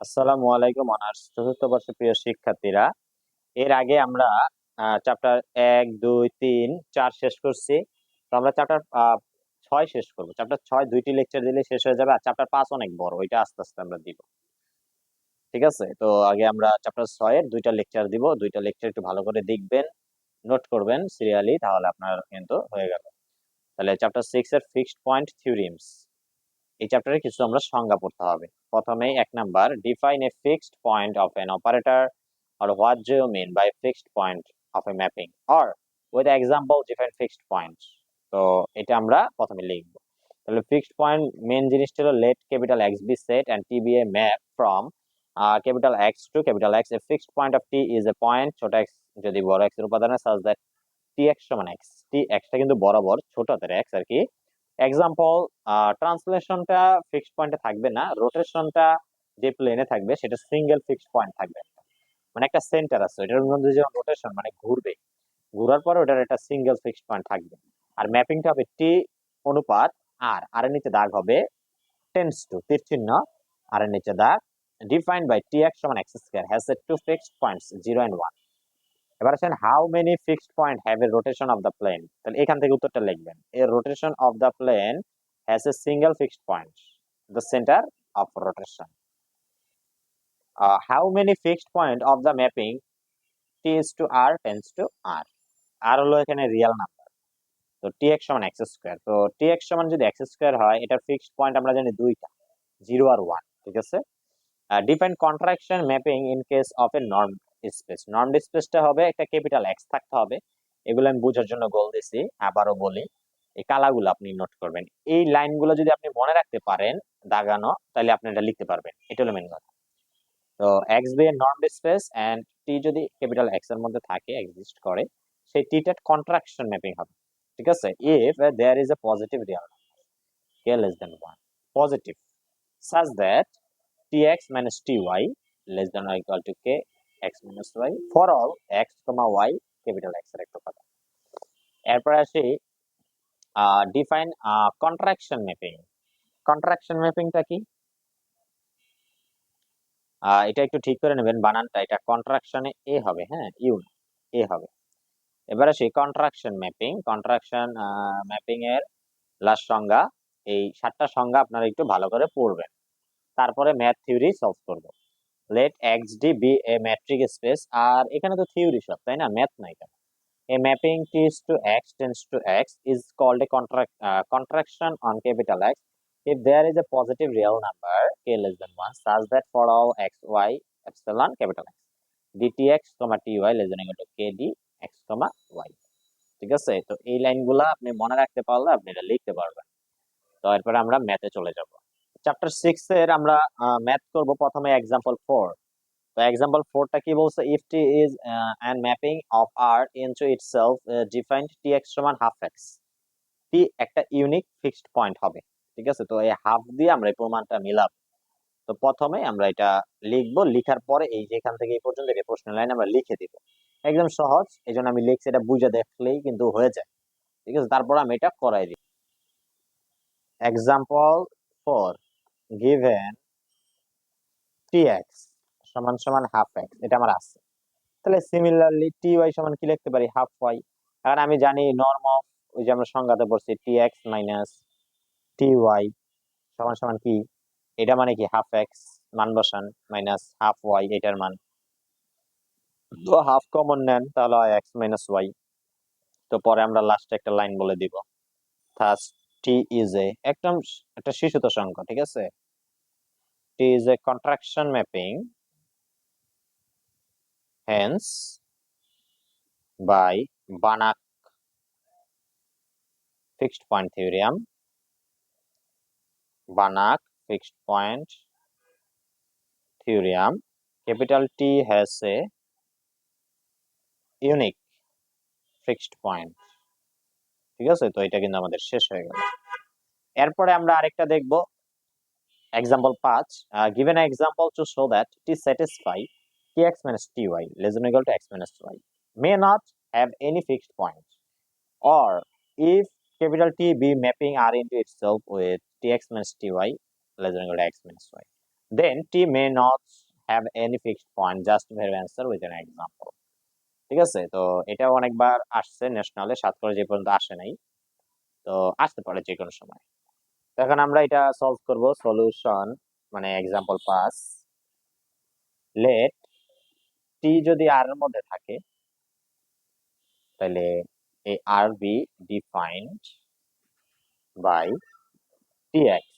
আসসালামু আলাইকুম অনার্স চতুর্থ বর্ষের প্রিয় শিক্ষার্থীরা। এর আগে আমরা চ্যাপ্টার এক, দুই, তিন, চার শেষ করছি। তো আমরা চ্যাপ্টার ছয় শেষ করব। চ্যাপ্টার ছয় দুইটি লেকচার দিলে শেষ হয়ে যাবে আর চ্যাপ্টার পাঁচ অনেক বড়। ওইটা আস্তে আস্তে আমরা দিব। ঠিক আছে? তো আগে আমরা চ্যাপ্টার ছয়ের দুইটা লেকচার দিব। দুইটা লেকচার একটু ভালো করে দেখবেন নোট করবেন সিরিয়ালি তাহলে আপনার কিন্তু হয়ে গেল। তাহলে চ্যাপ্টার সিক্স এর ফিক্সড পয়েন্ট থিওরিমস এই চ্যাপ্টারে কিছু আমরা সংজ্ঞা পড়তে হবে। প্রথমেই এক number define a fixed point of an operator or what do you mean by fixed point of a mapping? Or, with example, define fixed points. তো এটা আমরা প্রথমে লিখব। তাহলে ফিক্সড পয়েন্ট মেন জিনিসটা হলো let capital X be set and T be a map from capital X to capital X a fixed point of T is a point ছোট X যদি বড় এক্সের উপাদানে সাজ দ্যাট টি এক্স সমান X T এক্সটা কিন্তু বরাবর ছোট হাতের এক্স আর কি। এক্সাম্পল ট্রান্সলেশনটা ফিক্সড পয়েন্টে থাকবে না। রোটেশনটা যে প্লেনে থাকবে, সেটা সিঙ্গেল ফিক্সড পয়েন্ট থাকবে। মানে একটা সেন্টার আছে এটার মধ্যে যখন রোটেশন মানে ঘুরবে। ঘুরার পরে ওটার একটা সিঙ্গেল ফিক্সড পয়েন্ট থাকবে। আর ম্যাপিংটা হবে টি অনুপাত আর আর এর নিচে দাগ হবে টেন্স টু তীর চিহ্ন। আর এর নিচে দাগ ডিফাইন্ড বাই টি এক্স সমান X square has a two fixed points zero and one এবার আসেন how many fixed point have a rotation of the plane তাহলে এখান থেকে উত্তরটা লিখবেন। A rotation of the plane has a single fixed point the centre of rotation many fixed point of the mapping t is to r tends to r? R হলো এখানে real number তো tx সমান x square তো tx সমান যদি x square হয়, এটার fixed point আমরা জানি দুইটা জিরো আর ওয়ান ঠিক আছে? Define contraction mapping in case of a norm space norm স্পেসটা হবে একটা ক্যাপিটাল এক্স থাকতে হবে। এগুলো আমি বোঝার জন্য গোল দিছি আবারও বলি। এই কালাগুলো আপনি নোট করবেন। এই লাইনগুলো যদি আপনি মনে রাখতে পারেন দাগানো, তাহলে আপনি এটা লিখতে পারবেন। এটা হলো মেন কথা। তো এক্স বি এর নর্ম স্পেস এন্ড টি যদি ক্যাপিটাল এক্সের মধ্যে থাকে এক্সিস্ট করে, সেই টিটার কন্ট্রাকশন ম্যাপিং হবে। ঠিক আছে? If there is a positive real K less than one positive T X minus T Y less than Y equal to K X minus Y for all X comma Y capital এক্সের একটা কথা এরপর আসি define contraction mapping contraction ম্যাপিংটা কি? এটা একটু ঠিক করে নেবেন, বানানটা, এটা কন্ট্রাকশনে এ হবে হ্যাঁ ইউ এ হবে। এবার আসি কন্ট্রাকশন ম্যাপিং কন্ট্রাকশন ম্যাপিং এর লাস্ট সংজ্ঞা, এই সাতটা সংজ্ঞা আপনারা একটু ভালো করে পড়বেন। তারপরে ম্যাথ থিওরি সলভ করব। Let X D be a metric space আর এখানে তো থিওরি সব, তাই না? ম্যাথ নাই কেন? A mapping T's to X tends to X is called a contract contraction on capital X if there is a positive real number, k less than 1 such that for all x, y, epsilon, capital x. Dtx comma ty less than equal to kd x, comma, y. ঠিক আছে? তো এই লাইনগুলো আপনি মনে রাখতে পারলে আপনি এটা লিখতে পারবেন। তো এরপরে আমরা ম্যাথে চলে যাব। চ্যাপ্টার সিক্স এর আমরা ম্যাথ করব প্রথমে এক্সাম্পল ফোর তো এক্সাম্পল ফোরটা কি বলছে? If T is an mapping of R into itself defined T X সমান হাফ এক্স টি একটা ইউনিক ফিক্সড পয়েন্ট হবে, ঠিক আছে? তো এই হাফ দিয়ে আমরা এই প্রমাণটা মিলাব। তো প্রথমে আমরা এটা লিখব, লিখার পরে এই যেখান থেকে এই পর্যন্ত এই প্রশ্ন লাইন আমরা লিখে দিব। একদম সহজ এই জন্য আমি লিখছি এটা বুঝে দেখলেই কিন্তু হয়ে যায়, ঠিক আছে? তারপর আমি এটা করাই দিই। Example for given T X সমান সমান হাফ এক্স এটা আমার আছে। তাহলে সিমিলারলি টি ওয়াই সমান কি লিখতে পারি? হাফ ওয়াই কারণ আমি জানি নর্ম অফ ওই যে আমরা সংজ্ঞাতে পড়ছি T X minus T Y সমান সমান কি? এটা মানে কি? হাফ এক্স মান বসান মাইনাস হাফ ওয়াই এটার মান। তো হাফ কমন নেন, তাহলে এক্স মাইনাস ওয়াই তো পরে আমরা লাস্টে একটা লাইন বলে দিব। থাস টি ইজ এ একদম একটা শিশুত সংখ্যা ঠিক আছে? T is a contraction mapping hence by Banach fixed point theorem Banach fixed point theorem capital T has a unique fixed point ঠিক আছে তো এটা কিন্তু আমাদের শেষ হয়ে গেল এরপরে আমরা আরেকটা দেখব এক্সাম্পল পাঁচ given example to show that T satisfy tx minus ty less than equal to x minus y may not have any fixed point or if capital T be mapping R into itself with tx minus ty less than equal to x minus y then t may not have any fixed point just verify answer with an example ঠিক আছে তো এটা অনেকবার আসছে ন্যাশনালে সাত করে যে পর্যন্ত আসে নাই তো আসতে পারে যে কোনো সময় এখন আমরা এটা সলভ করব সলিউশন মানে এক্সাম্পল পাস লেট টি যদি আর এর মধ্যে থাকে, তাহলে এই R be defined by T X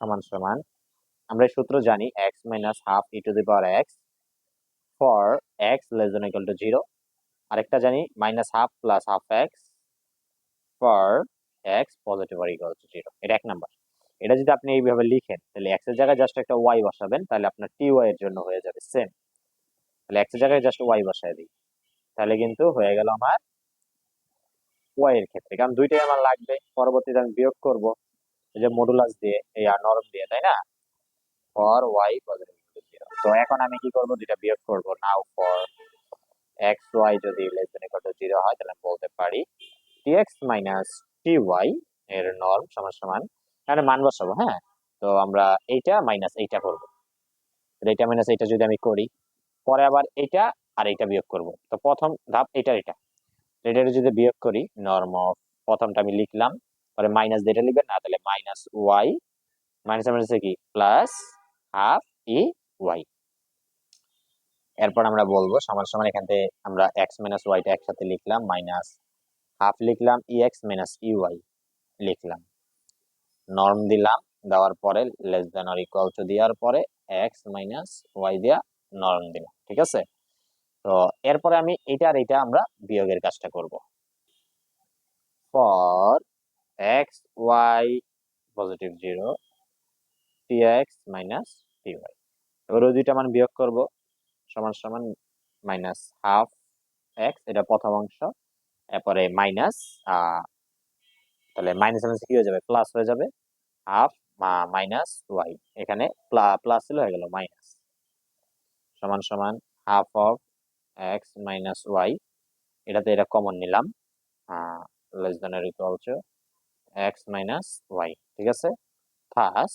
সমান সমান। আমরা সূত্র জানি X minus half E to the power X for X less than equal to zero আরেকটা জানি minus half plus half X for X positive R equal to zero এটা এক number এটা যদি আপনি এইভাবে লিখেন, তাহলে এক্সের জায়গায় জাস্ট একটা ওয়াই বসাবেন, তাহলে আপনার টি ওয়াই এর জন্য হয়ে যাবে সেম তাহলে এক্সের জায়গায় জাস্ট ওয়াই বসায় দিই। তাহলে কিন্তু হয়ে গেল আমার ওয়াই এর ক্ষেত্রে। কারণ দুইটাই আমার লাগবে, পরবর্তীতে আমি বিয়োগ করব এই যে মডুলাস দিয়ে, এই আর নরম দিয়ে, তাই না? ফর ওয়াই তো এখন আমি কি করব? দুইটা বিয়োগ করব। নাও ফর এক্স ওয়াই যদি less than equal to zero হয়, তাহলে আমি বলতে পারি T X minus T Y এর নর্ম সমান সমান এখানে মান বসাবো হ্যাঁ? তো আমরা এইটা মাইনাস এইটা করব। এইটা মাইনাস এইটা যদি আমি করি, পরে আবার এইটা আর এইটা বিয়োগ করব। তো প্রথম ধাপ এটা। এটা এটা যদি বিয়োগ করি নর্ম প্রথমটা আমি লিখলাম, পরে মাইনাস যেটা লিখবেন না তাহলে মাইনাস ওয়াই মাইনাস মাইনাস কি? প্লাস হাফ ই ওয়াই এরপর আমরা বলব, সমান সমান এখান থেকে আমরা এক্স মাইনাস ওয়াইটা একসাথে লিখলাম মাইনাস হাফ লিখলাম E X minus E Y লিখলাম। নর্ম দিলাম, দেওয়ার পরে less than or equal to দেওয়ার পরে এক্স মাইনাস ওয়াই দিয়া নর্ম দিলাম, ঠিক আছে? তো এরপরে আমি এটা আর এটা আমরা বিয়োগের কাজটা করব। For X Y positive zero T X minus T Y এবার ওই দুইটা মান বিয়োগ করব, সমান সমান মাইনাস হাফ এক্স এটা প্রথম অংশ, এরপরে মাইনাস তাহলে মাইনাস মাইনাস কি হয়ে যাবে? প্লাস হয়ে যাবে। হাফ মাইনাস ওয়াই এখানে প্লাস ছিল, হয়ে গেল মাইনাস সমান সমান half of X minus Y এটাতে এটা কমন নিলাম। লেস দেন এর equal to X minus Y ঠিক আছে? Thus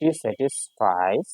T satisfies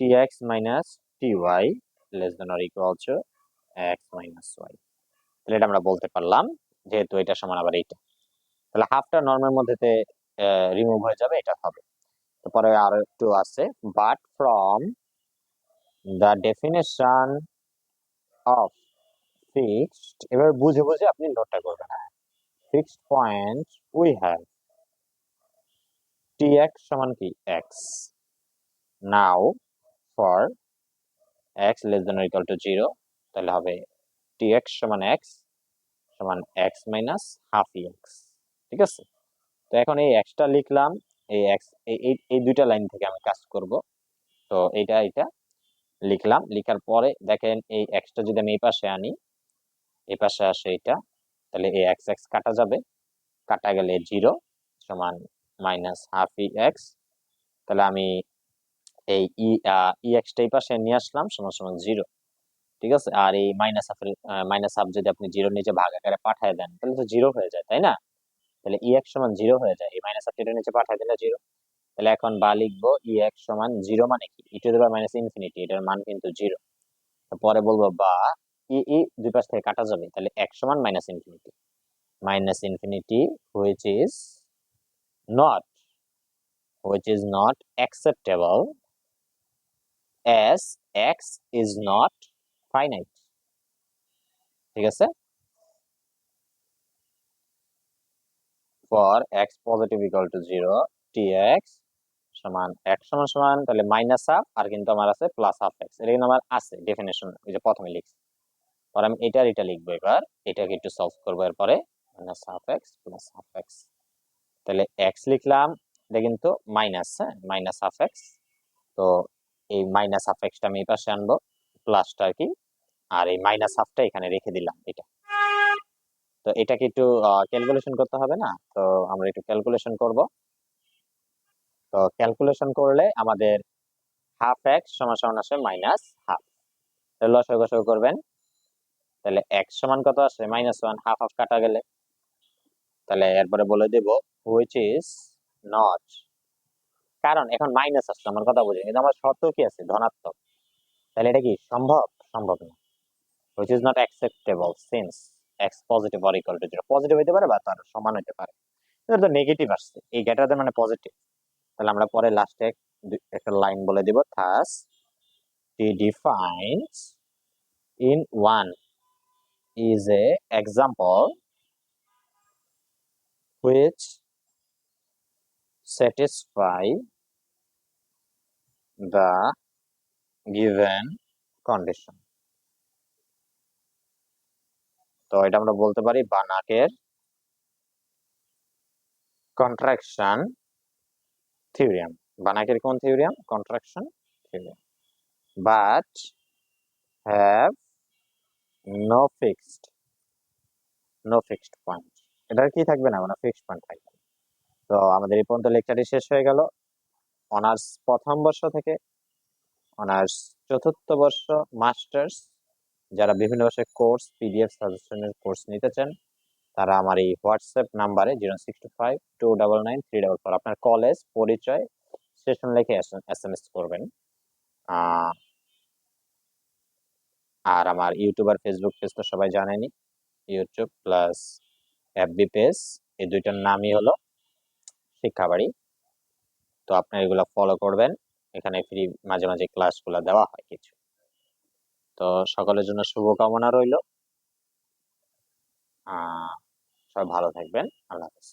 T X minus T Y less than or equal to x minus y তাহলে এটা আমরা বলতে পারলাম, যেহেতু এটা সমান আবার এইটা। তাহলে হাফটা নর্মের মধ্যেতে রিমুভ হয়ে যাবে, এটা হবে। তারপরে আর একটু আছে। But from the definition of fixed এবার বুঝে বুঝে আপনি নোটটা করবেন। Fixed point we have tx সমান কি? x now for X less than equal to zero তাহলে হবে টি এক্স সমান এক্স সমান এক্স মাইনাস হাফ এক্স ঠিক আছে? তো এখন এই এক্সটা লিখলাম, এই এক্স এই এই দুইটা লাইন থেকে আমি কাজ করব। তো এইটা এটা লিখলাম, লিখার পরে দেখেন এই এক্সটা যদি আমি এই পাশে আনি, এই পাশে আসে এটা তাহলে এই এক্স এক্স কাটা যাবে। কাটা গেলে জিরো সমান মাইনাস হাফ ই এক্স তাহলে আমি এই ই ই এক্সটা এই পাশে নিয়ে আসলাম, সমান সমান জিরো ঠিক আছে? আর এই মাইনাস হাফের মাইনাস হাফ যদি আপনি জিরো নিচে ভাগ আকারে পাঠায় দেন, তাহলে তো জিরো হয়ে যায়, তাই না? তাহলে ই এক সমান জিরো হয়ে যায়। এই মাইনাস হাফটা নিচে পাঠায় দিলে জিরো তাহলে এখন বা লিখব ই এক্স সমান জিরো মানে কি? E to the power minus infinity এটার মান কিন্তু জিরো পরে বলব বা ই ই দুই পাশ থেকে কাটা যাবে, তাহলে এক সমান minus infinity minus infinity which is not which is not acceptable as x is not finite, ঠিক আছে? For x positive equal to 0 tx সমান x সমান সমান, তাহলে মাইনাস হাফ আর কিন্তু আমার আছে প্লাস হাফ এক্স এটা কিন্তু আমার আছে ডেফিনেশন ওই যে প্রথমে লিখছি। পরে আমি এটার এটা লিখব এবার, এটাকে একটু সলভ করব এরপরে minus half X plus half X তাহলে এক্স লিখলাম, এটা কিন্তু মাইনাস হ্যাঁ? মাইনাস হাফ এক্স তো এই মাইনাস হাফ এক্সটা আমি এই পাশে আনব। প্লাসটা আর কি আর এই মাইনাস হাফটা এখানে রেখে দিলাম এটা। তো এটাকে একটু ক্যালকুলেশন করতে হবে না? তো আমরা একটু ক্যালকুলেশন করব। তো ক্যালকুলেশন করলে আমাদের হাফ এক্স সমান সমান আসে মাইনাস হাফ গসাগু করবেন। তাহলে এক্স সমান কত আসে? মাইনাস ওয়ান হাফ হাফ কাটা গেলে। তাহলে এরপরে বলে দেব হুইচ ইজ নট কারণ এখন মাইনাস আসছে আমার কথা বুঝে কিন্তু আমার শর্ত কি আছে? ধনাত্মক। তাহলে এটা কি সম্ভব? সম্ভব না। Which is not acceptable since x positive or equal to 0 positive হতে পারে বা তার সমান হইতে পারে। তো নেগেটিভ আসছে। এই গেটার দেন মানে পজিটিভ তাহলে আমরা পরে লাস্টে একটা লাইন বলে দিব। Thus T defines in one is a example which satisfy the given condition তো এটা আমরা বলতে পারি বানাকের কন্ট্রাকশন থিওরিয়াম বানাকের কোন theorem contraction theorem but have no fixed no fixed point এটার কি থাকবে না? মানে ফিক্সড পয়েন্ট থাকবে। তো আমাদের এই পর্যন্ত লেকচারটি শেষ হয়ে গেল। অনার্স প্রথম বর্ষ থেকে অনার্স চতুর্থ বর্ষ মাস্টার্স। যারা বিভিন্ন বর্ষের কোর্স, পিডিএফ সাজেশনের কোর্স নিতে চান, তারা আমার এই হোয়াটসঅ্যাপ নাম্বারে zero six two five two double nine three double four আপনার কলেজ, পরিচয়, সেশন লিখে এস এম এস করবেন। আর আমার ইউটিউব আর ফেসবুক পেজ তো সবাই জানেনি ইউটিউব প্লাস এফবি পেজ, এই দুইটার নামই হলো শিক্ষাবাড়ি। তো আপনি এগুলো ফলো করবেন। এখানে ফ্রি মাঝে মাঝে ক্লাসগুলো দেওয়া হয় কিছু। তো সকলের জন্য শুভকামনা রইল। সবাই ভালো থাকবেন। আল্লাহ হাফেজ।